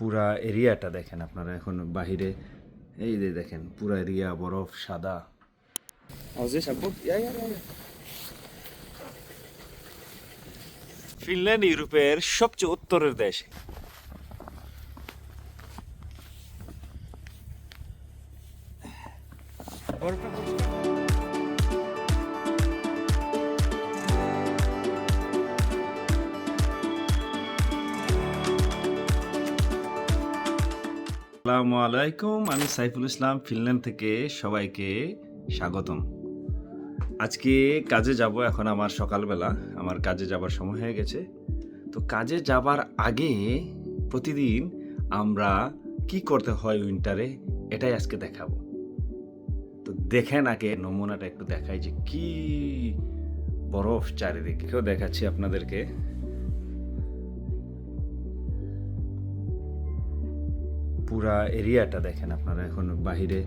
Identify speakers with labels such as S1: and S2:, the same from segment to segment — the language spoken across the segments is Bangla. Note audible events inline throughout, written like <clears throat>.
S1: পুরা এরিয়াটা দেখেন আপনারা এখন বাহিরে। এই যে দেখেন পুরা এরিয়া বরফ সাদা। ফিনল্যান্ড ইউরোপের সবচেয়ে উত্তরের দেশ। আসসালামু আলাইকুম। আমি সাইফুল ইসলাম, ফিনল্যান্ড থেকে সবাইকে স্বাগতম। আজকে কাজে যাব এখন আমার সকালবেলা। আমার কাজে যাবার সময় হয়ে গেছে। তো কাজে যাবার আগে প্রতিদিন আমরা কি করতে হয় উইন্টারে, এটাই আজকে দেখাবো। তো দেখেন আগে নমুনাটা একটু দেখাই যে কি বরফ চারিদিকেও দেখাচ্ছি আপনাদেরকে। পুরা এরিয়াটা দেখেন আপনারা এখন বাহিরে।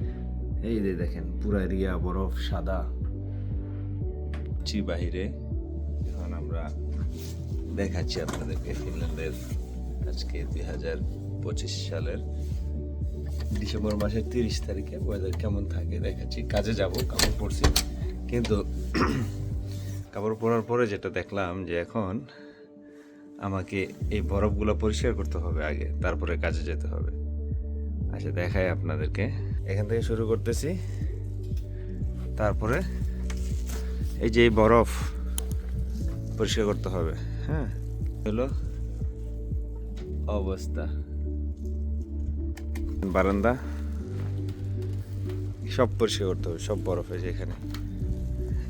S1: এই যে দেখেন, পুরা এরিয়া, বরফ, সাদা। বাহিরে, এখন আমরা দেখাচ্ছি আপনাদেরকে ফিনল্যান্ডের আজকে দুই হাজার পঁচিশ সালের ডিসেম্বর মাসের তিরিশ তারিখে ওয়েদার কেমন থাকে দেখাচ্ছি। কাজে যাব, কাপড় পরছি। কিন্তু <clears throat> কাপড় পরার পরে যেটা দেখলাম যে এখন আমাকে এই বরফগুলো পরিষ্কার করতে হবে আগে, তারপরে কাজে যেতে হবে। আচ্ছা দেখাই আপনাদেরকে। এখান থেকে শুরু করতেছি। তারপরে এই যে বরফ পরিষ্কার করতে হবে হ্যাঁ? হলো অবস্থা। বারান্দা সব পরিষ্কার করতে হবে, সব বরফ আছে এখানে।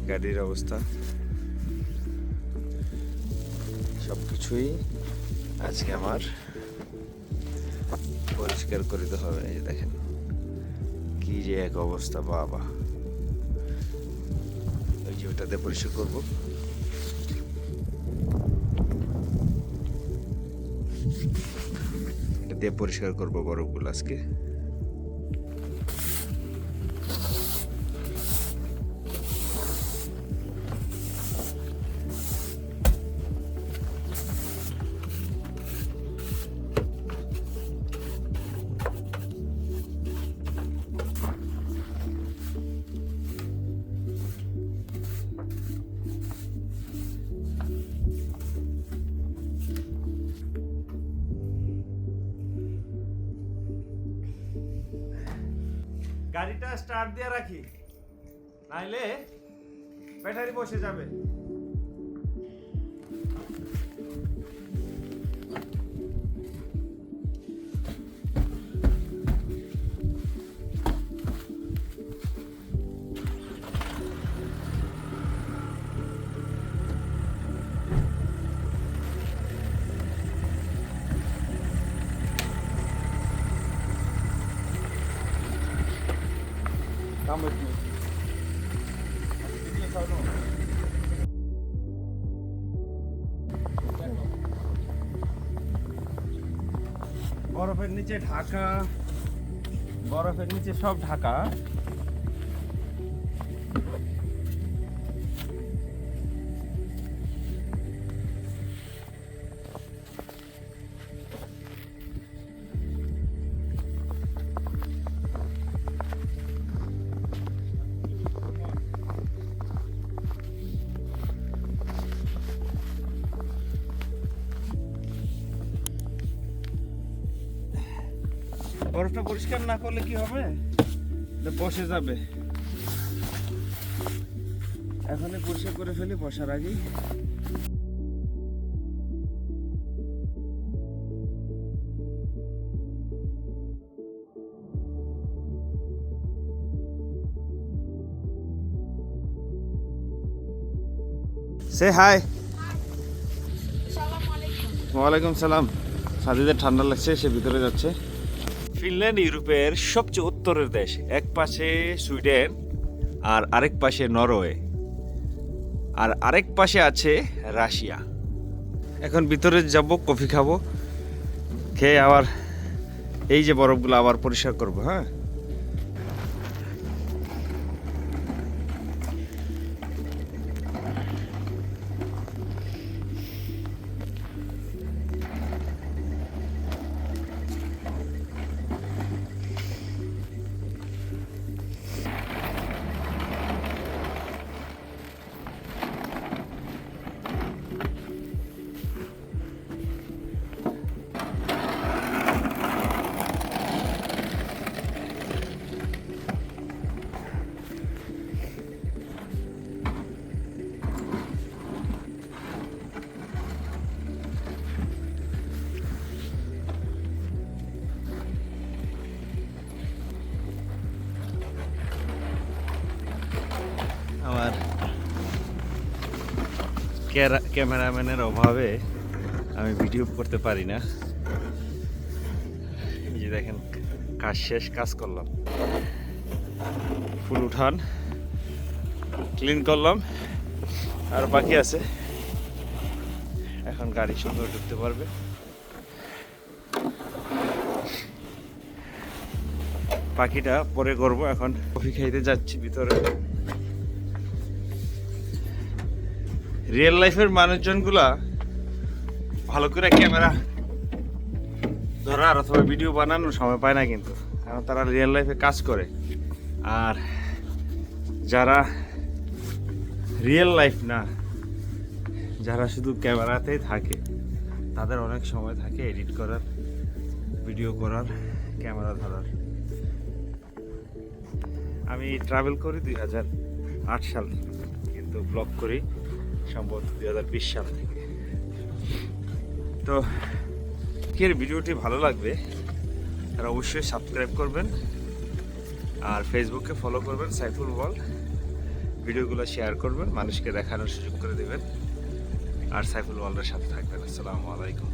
S1: গাড়ির অবস্থা। সব কিছুই আজকে আমার পরিষ্কার করিতে হবে। এই দেখেন, কি যে এক অবস্থা, বাবা। ওই যে ওটাতে পরিষ্কার করব। এটা দিয়ে পরিষ্কার করব বরফগুলো আজকে। গাড়িটা স্টার্ট দিয়ে রাখি। নাইলে ব্যাটারি বসে যাবে। বরফের নিচে ঢাকা। বরফের নিচে সব ঢাকা। বরফটা পরিষ্কার না করলে কি হবে? বসে যাবে। এখনই পরিষ্কার করে ফেলি বসার আগেই। সে হাই ওয়ালাইকুম সালাম। সাদিদের ঠান্ডা লাগছে সে ভিতরে যাচ্ছে। ফিনল্যান্ড ইউরোপের সবচেয়ে উত্তরের দেশ। এক পাশে সুইডেন আর আরেক পাশে নরওয়ে। আর আরেক পাশে আছে রাশিয়া। এখন ভিতরে যাব, কফি খাব, খেয়ে আবার এই যে বরফগুলো আবার পরিষ্কার করব হ্যাঁ? ক্যারা- ক্যামেরাম্যানের অভাবে আমি ভিডিও করতে পারি না। যে দেখেন, কাজ শেষ, কাজ করলাম। ফুল উঠান, ক্লিন করলাম, আর বাকি আছে। এখন গাড়ি সুন্দর ঢুকতে পারবে। পাখিটা পরে করব এখন। কফি খাইতে যাচ্ছি ভিতরে। রিয়েল লাইফের মানুষজনগুলা ভালো করে ক্যামেরা ধরার অথবা ভিডিও বানানোর সময় পায় না কিন্তু। কারণ তারা রিয়েল লাইফে কাজ করে। আর যারা রিয়েল লাইফ না, যারা শুধু ক্যামেরাতেই থাকে, তাদের অনেক সময় থাকে এডিট করার ভিডিও করার, ক্যামেরা ধরার। আমি ট্রাভেল করি দুই হাজার আট সাল, কিন্তু ব্লগ করি। সম্ভবত দুই হাজার বিশ সাল থেকে। তো, আজকের ভিডিওটি ভালো লাগবে তারা অবশ্যই সাবস্ক্রাইব করবেন, আর ফেসবুকে ফলো করবেন সাইফুল বল। ভিডিওগুলো শেয়ার করবেন, মানুষকে দেখানোর সুযোগ করে দেবেন। আর সাইফুল ওয়ালের সাথে থাকবেন। আসসালামু আলাইকুম।